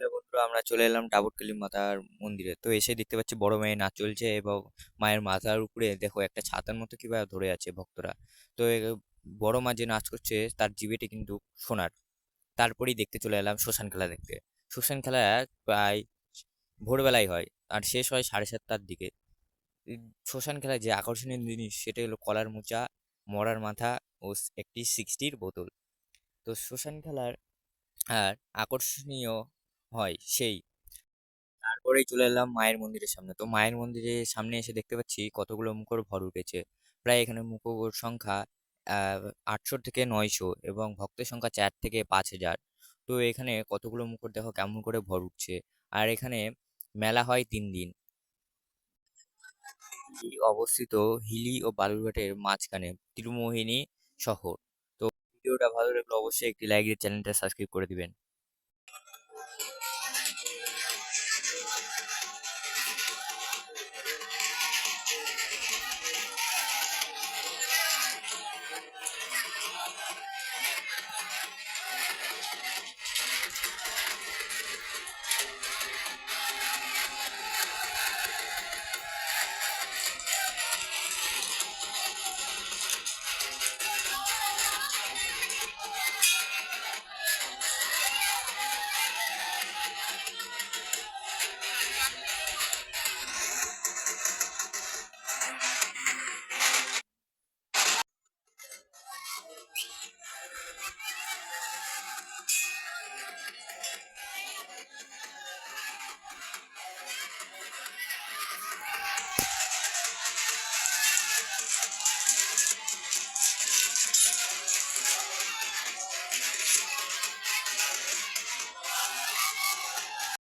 Hello বন্ধুরা, আমরা চলে এলাম ডাবরকালী মাতার মন্দিরে। তো এসে দেখতে পাচ্ছি বড় মেয়ে নাচ চলছে এবং মায়ের মাথার উপরে দেখো একটা ছাতার মতো কীভাবে ধরে আছে ভক্তরা। তো বড় মা যে নাচ করছে, তার জিবেটি কিন্তু সোনার। তারপরেই দেখতে চলে এলাম শ্মশান খেলা দেখতে। শ্মশান খেলা প্রায় ভোরবেলায় হয় আর শেষ হয় সাড়ে সাতটার দিকে। শ্মশান খেলায় যে আকর্ষণীয় জিনিস সেটা হলো কলার মোচা, মরার মাথা ও একটি সিক্সটির বোতল। তো শ্মশান খেলার আর আকর্ষণীয় হয়, সেই। তারপরেই চলে এলাম মায়ের মন্দিরের সামনে। তো মায়ের মন্দিরের সামনে এসে দেখতে পাচ্ছি কতগুলো মুখর ভর উঠেছে। প্রায় এখানে মুখর সংখ্যা আটশো থেকে নয়শো এবং ভক্তের সংখ্যা চার থেকে পাঁচ হাজার। তো এখানে কতগুলো মুখর দেখো কেমন করে ভর উঠছে। আর এখানে মেলা হয় তিন দিন। অবস্থিত হিলি ও বালুরঘাটের মাঝখানে তিরুমোহিনী শহর। তো ভিডিওটা ভালো লাগলে অবশ্যই একটি লাইক দিয়ে চ্যানেলটা সাবস্ক্রাইব করে দিবেন। Thank you.